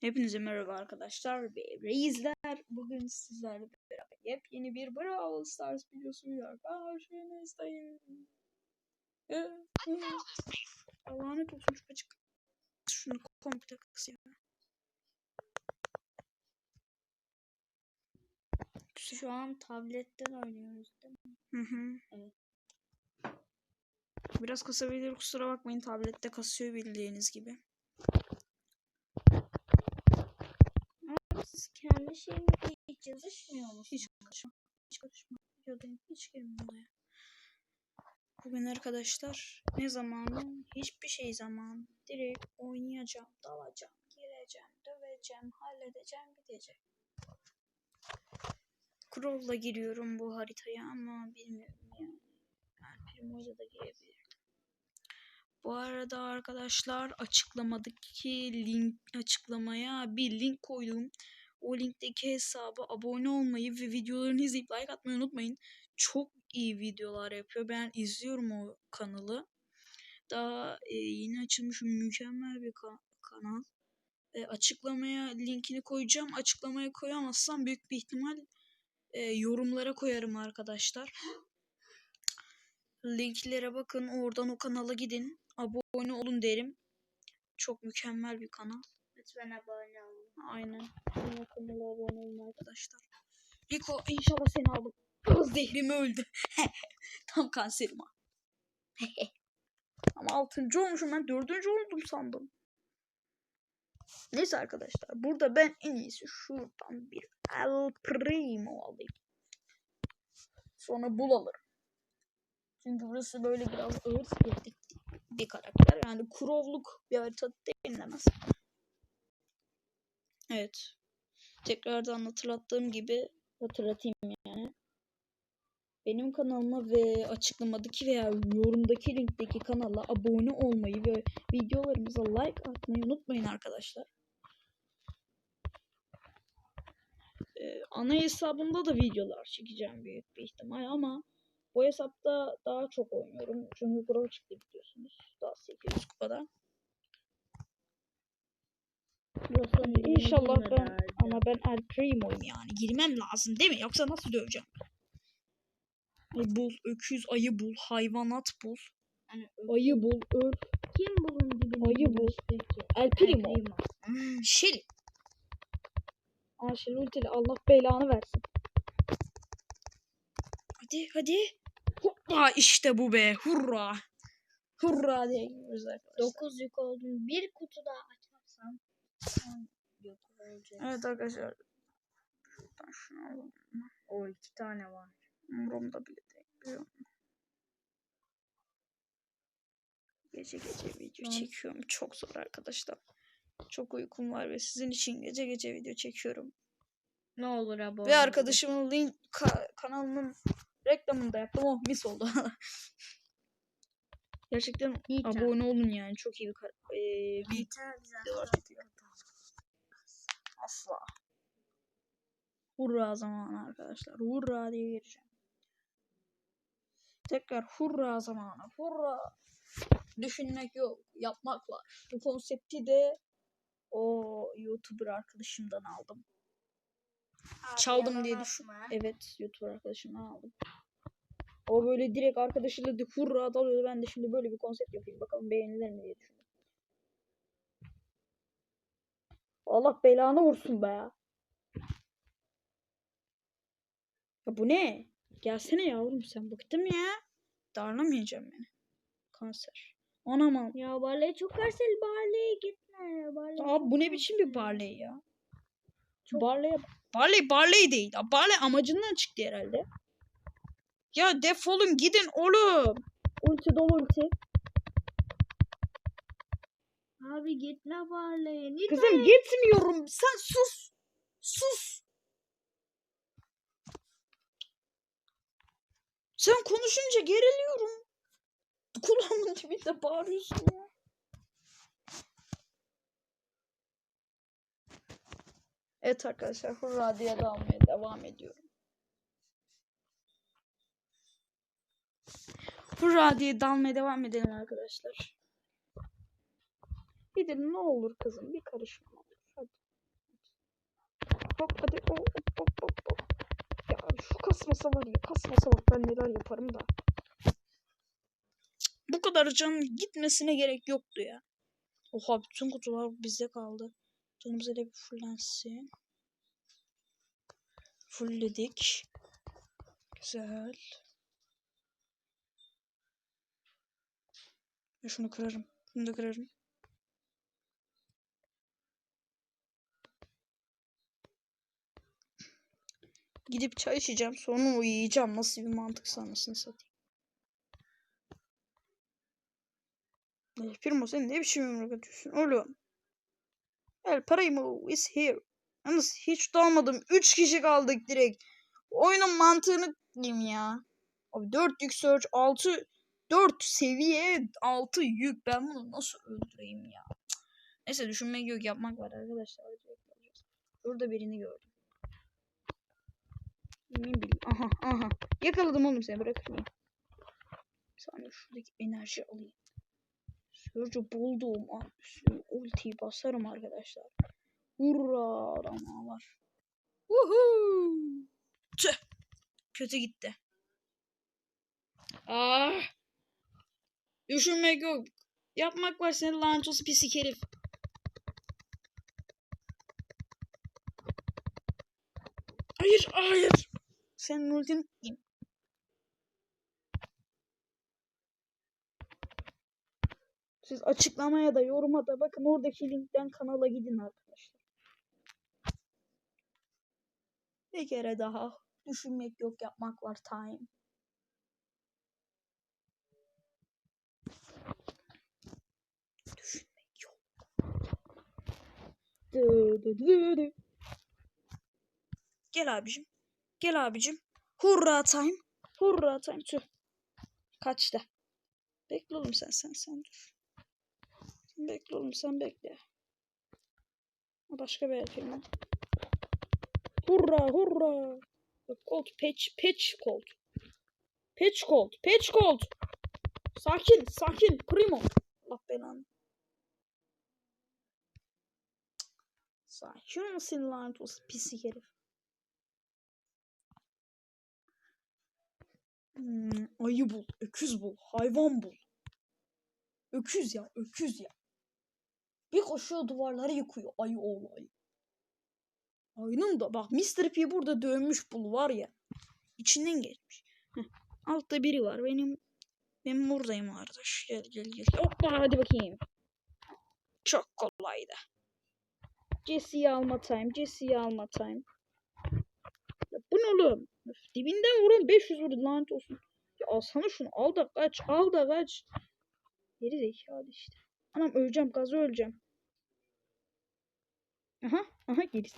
Hepinize merhaba arkadaşlar ve reisler. Bugün sizlerle beraber yepyeni bir Brawl Stars videosuyla karşınızdayım. Lanet olsun çok açık. Şunu komple kısayım. Şu an tabletten oynuyoruz değil mi? Hı hı. Evet. Biraz kasabilir kusura bakmayın tablette kasıyor bildiğiniz gibi. Siz kendi şeyinizde hiç yazışmıyor musunuz? Hiç karışma. Hiç karışma. Videodayım. Hiç girme odaya. Bugün arkadaşlar ne zamanı? Hiçbir şey zamanı. Direkt oynayacağım, dalacağım, gireceğim, döveceğim, halledeceğim, gideceğim. Crawl'la giriyorum bu haritaya ama bilmiyorum yani. Yani Primo'yla da girebilirim. Bu arada arkadaşlar açıklamadaki link açıklamaya bir link koydum. O linkteki hesaba abone olmayı ve videolarını izleyip like atmayı unutmayın. Çok iyi videolar yapıyor. Ben izliyorum o kanalı. Daha e, yeni açılmış mükemmel bir ka- kanal. E, açıklamaya linkini koyacağım. Açıklamaya koyamazsam büyük bir ihtimal e, yorumlara koyarım arkadaşlar. Linklere bakın. Oradan o kanala gidin. Abone olun derim. Çok mükemmel bir kanal. Lütfen abone olun. Aynen. Yine kanala abone olun arkadaşlar. Rico inşallah seni aldım. Zehrimi öldü. Tam kanserim ha. Ama altıncı olmuşum ben dördüncü oldum sandım. Neyse arkadaşlar burada ben en iyisi şuradan bir El Primo alayım. Sonra Bull alırım. Çünkü burası böyle biraz ağır skeptik bir karakter. Yani kurovluk bir harita denilemez. Evet. Tekrardan hatırlattığım gibi hatırlatayım yani. Benim kanalıma ve açıklamadaki veya yorumdaki linkteki kanala abone olmayı ve videolarımıza like atmayı unutmayın arkadaşlar. Ee, ana hesabımda da videolar çekeceğim büyük bir ihtimal ama bu hesapta daha çok oynuyorum. Çünkü Pro çıktı biliyorsunuz. Daha 800 kupada. İnşallah ben ama ben El Primo'yum yani. Girmem lazım değil mi? Yoksa nasıl döveceğim? Bul, öküz, ayı bul, hayvanat bul. Yani Ayı bul, öl. kim bunun dibine Ayı bu. girmiş peki? El Primo. El Primo. Hmm. Şil. Aa Şil ultili Allah belanı versin. Hadi hadi. Hurra işte bu be. Hurra. Hurra diye gidiyoruz arkadaşlar. 9 yük oldum. Bir kutu daha açarsam 10 yük olacak. Evet arkadaşlar. Şuradan şunu alalım. O iki tane var. Umurumda bile değil. Gece gece video çekiyorum. Çok zor arkadaşlar. Çok uykum var ve sizin için gece gece video çekiyorum. Ne olur abone Ve arkadaşımın link ka- kanalının reklamını da yaptım. Oh mis oldu. Gerçekten Nita. abone olun yani. Çok iyi bir videolar çekiyor. Asla. Hurra zamanı arkadaşlar. Hurra diye gireceğim. Tekrar hurra zamanı. Hurra. Düşünmek yok. Yapmak var. Bu konsepti de o YouTuber arkadaşımdan aldım. Abi, Çaldım diye düşün. Evet YouTuber arkadaşımdan aldım. O böyle direkt arkadaşıyla hurra dalıyordu. Ben de şimdi böyle bir konsept yapayım. Bakalım beğenilir mi diye düşündüm. Allah belanı vursun be ya. Ya bu ne? Gelsene yavrum sen bıktım ya. Darlamayacağım beni. Kanser. Anam Ya Barley çok karsel Barley'e gitme. Barley Abi çok bu ne biçim bir. Barley ya? Barley Barley Barley değil. Barley amacından çıktı herhalde. Ya defolun gidin oğlum. Ulti dolu ulti. Abi gitme Barley'e. Nita. Kızım gitmiyorum. Sen sus. Sus. Sen konuşunca geriliyorum. Kulağımın dibinde bağırıyorsun ya. Evet arkadaşlar hurra diye de almaya devam ediyorum. Hurra diye dalmaya devam edelim arkadaşlar. Bir de ne olur kızım bir karışma. Hadi. Hop hadi hop hop hop hop. Ya şu kasmasa var ya kasmasa bak ben neler yaparım da. Bu kadar canın gitmesine gerek yoktu ya. Oha bütün kutular bizde kaldı. Canımıza da bir fullensin. Fullledik. Güzel. Ya şunu kırarım. Bunu da kırarım. Gidip çay içeceğim. Sonra uyuyacağım. Nasıl bir mantık anasını satayım. Primo sen ne biçim yumruk atıyorsun oğlum? El Primo is here. Yalnız hiç dalmadım. 3 kişi kaldık direkt. Oyunun mantığını diyeyim ya. Abi 4 yük search 6 4 seviye 6 yük. Ben bunu nasıl öldüreyim ya? Neyse düşünmek yok yapmak var arkadaşlar. Şurada birini gördüm. Ne bileyim. Aha aha. Yakaladım oğlum seni bırakır mıyım? Bir saniye şuradaki enerji alayım. Sörcü bulduğum an üstüne ultiyi basarım arkadaşlar. Hurra adamlar. Woohoo! Tüh. Kötü gitti. Ah. Düşünmek yok. Yapmak var senin lanet olsun pislik herif. Hayır hayır. Senin ultini tutayım. Siz açıklamaya da yoruma da bakın oradaki linkten kanala gidin arkadaşlar. Bir kere daha düşünmek yok yapmak var time. Düşünmek yok. Dı dı dı dı. Gel abicim. Gel abicim. Hurra time. Hurra time. Tüh. Kaçta? Bekle oğlum sen sen sen dur. Bekle oğlum sen bekle. Başka bir yapayım Hurra hurra. Colt patch patch Colt. Patch Colt patch Colt. Sakin sakin primo. Allah belanı. Sakin mısın lanet olsun pislik herif. Hmm, ayı bul, öküz bul, hayvan bul. Öküz ya, öküz ya. Bir koşuyor duvarları yıkıyor ayı oğlu ayı. Ayının da bak Mr. P burada dövmüş bul var ya. İçinden geçmiş. Heh, altta biri var benim. Ben buradayım kardeş. Gel gel gel. Hoppa hadi bakayım. Çok kolaydı. Jesse'yi alma time. Jesse'yi alma time. Ya bu ne oğlum? Öf, dibinden vurun 500 vurdu lanet olsun. Ya alsana şunu al da kaç al da kaç. Geri zekalı işte. Anam öleceğim gazı öleceğim. Aha aha geri.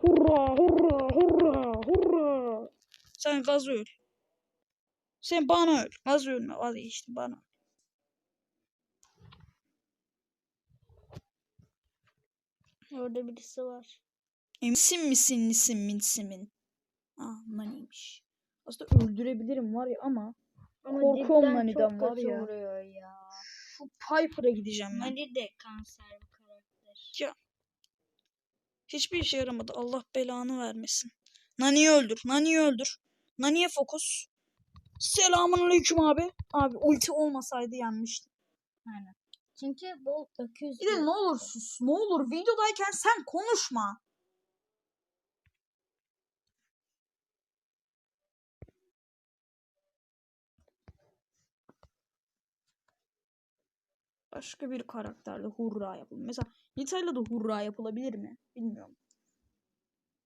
Hurra hurra hurra hurra. Sen gaz öl. Sen bana öl. Gaz ölme vazgeçtim bana. Orada birisi var. Emsin misin nisin minsimin? Ah maniymiş. Aslında öldürebilirim var ya ama Korkuyorum cidden Nani'den çok var ya. ya. şu Piper'a gideceğim ben. Nani de kanser bir karakter. Hiçbir işe yaramadı. Allah belanı vermesin. Nani'yi öldür. Nani'yi öldür. Nani'ye fokus. Selamun aleyküm abi. Abi ulti olmasaydı yenmiştim. Aynen. Çünkü bol öküz. Bir de ne olur sus. Ne olur videodayken sen konuşma. Başka bir karakterle hurra yapalım. Mesela Nita'yla da hurra yapılabilir mi? Bilmiyorum.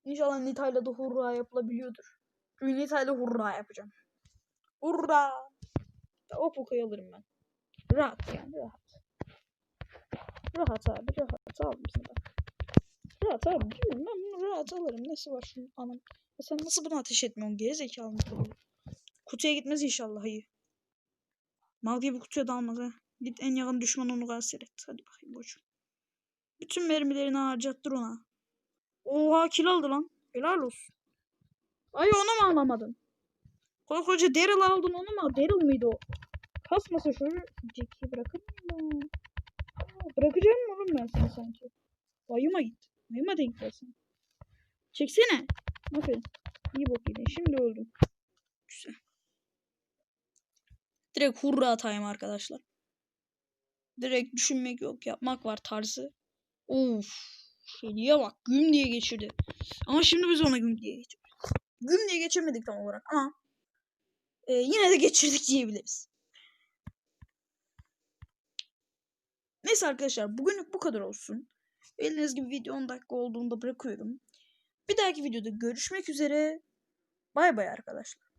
İnşallah Nita'yla da hurra yapılabiliyordur. Çünkü Nita'yla hurra yapacağım. Hurra! O pokoyu alırım ben. Rahat yani rahat. Rahat abi rahat aldım sana. Rahat abi bilmiyorum ben bunu rahat alırım. Nesi var şunun anam. Ya sen nasıl buna ateş etmiyorsun geri zekalı mı? Kutuya gitmez inşallah hayır. Mal gibi kutuya dalmaz ha. Git en yakın düşman onu kanser et. Hadi bakayım koçum. Bütün mermilerini harcattır ona. Oha kill aldı lan. Helal olsun. Ay onu mu alamadın? Koskoca Daryl aldın onu mu? Daryl mıydı o? Kasmasa şöyle Jack'i bırakır? Aa, Bırakacağım mı oğlum ben seni sanki? Ayıma git. Ayıma denk gelsin. Çeksene. Aferin. İyi bok yedin. Şimdi öldüm. Güzel. Direkt hurra atayım arkadaşlar. Direkt düşünmek yok yapmak var tarzı. Of. Şeliye bak güm diye geçirdi. Ama şimdi biz ona güm diye geçirdik. Güm diye geçemedik tam olarak ama e, yine de geçirdik diyebiliriz. Neyse arkadaşlar bugünlük bu kadar olsun. Eliniz gibi video 10 dakika olduğunda bırakıyorum. Bir dahaki videoda görüşmek üzere. Bay bay arkadaşlar.